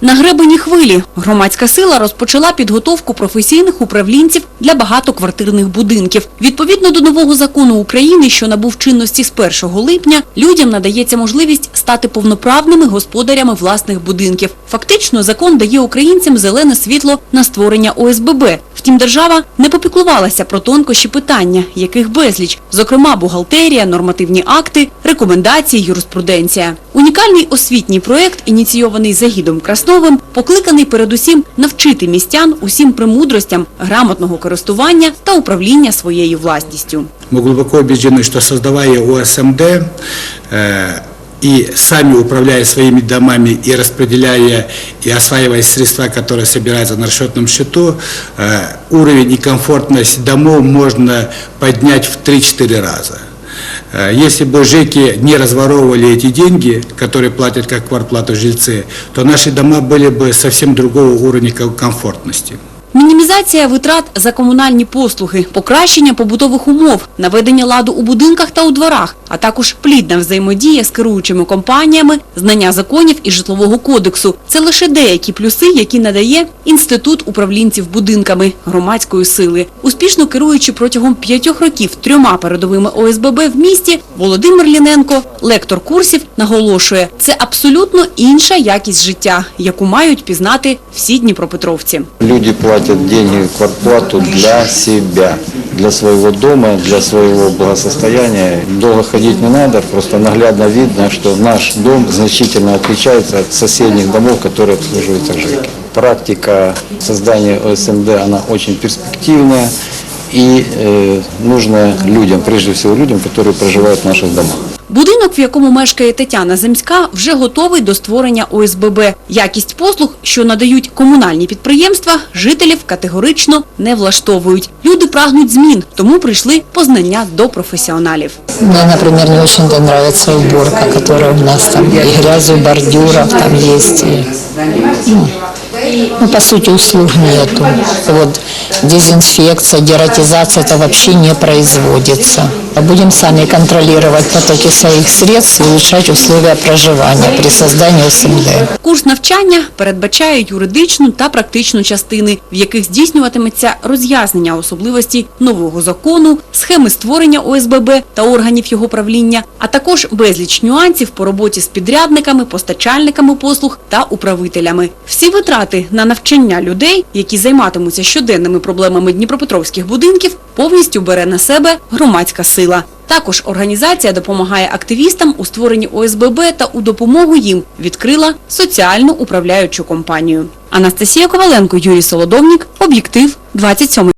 На гребені хвилі громадська сила розпочала підготовку професійних управлінців для багатоквартирних будинків. Відповідно до нового закону України, що набув чинності з 1 липня, людям надається можливість стати повноправними господарями власних будинків. Фактично, закон дає українцям зелене світло на створення ОСББ. Втім, держава не попіклувалася про тонкощі питання, яких безліч, зокрема бухгалтерія, нормативні акти, рекомендації, юриспруденція. Унікальний освітній проект, ініційований Загідом Красновим, покликаний передусім навчити містян усім премудростям грамотного користування та управління своєю власністю. Мы глубоко убеждены, что создавая ОСМД э, и сами управляя своими домами и распределяя и осваивая средства, которые собираются на расчетном счету, э, уровень и комфортность домов можно поднять в 3-4 раза. Э, Если бы ЖЭКи не разворовывали эти деньги, которые платят как квартплату жильцы, то наши дома были бы совсем другого уровня ко- комфортности. Мінімізація витрат за комунальні послуги, покращення побутових умов, наведення ладу у будинках та у дворах, а також плідна взаємодія з керуючими компаніями, знання законів і житлового кодексу – це лише деякі плюси, які надає Інститут управлінців будинками громадської сили. Успішно керуючи протягом п'ятьох років трьома передовими ОСББ в місті, Володимир Ліненко, лектор курсів, наголошує – це абсолютно інша якість життя, яку мають пізнати всі дніпропетровці. Люди платят деньги в квартплату для себя, для своего дома, для своего благосостояния. Долго ходить не надо, просто наглядно видно, что наш дом значительно отличается от соседних домов, которые обслуживаются ЖЭКи. Практика создания ОСМД, она очень перспективная и э, нужна людям, прежде всего людям, которые проживают в наших домах. Будинок, в якому мешкає Тетяна Земська, вже готовий до створення ОСББ. Якість послуг, що надають комунальні підприємства, жителів категорично не влаштовують. Люди прагнуть змін, тому прийшли по знання до професіоналів. Мне, например, не очень нравится уборка, которая у нас там и грязью бордюров там есть. И, ну, ну, по сути, услуг нету. Вот дезинфекция, дератизация это вообще не производится. Будем сами контролировать потоки своих средств и улучшать условия проживания при создании СМД. Курс навчання передбачає юридичну та практичну частини, в яких здійснюватиметься роз'яснення особливостей нового закону, схеми створення ОСББ та органів його правління, а також безліч нюансів по роботі з підрядниками, постачальниками послуг та управителями. Всі витрати на навчання людей, які займатимуться щоденними проблемами дніпропетровських будинків, повністю бере на себе громадська сила. Також організація допомагає активістам у створенні ОСББ та у допомогу їм відкрила соціальну управляючу компанію. Анастасія Коваленко, Юрій Солодовник, Об'єктив, 27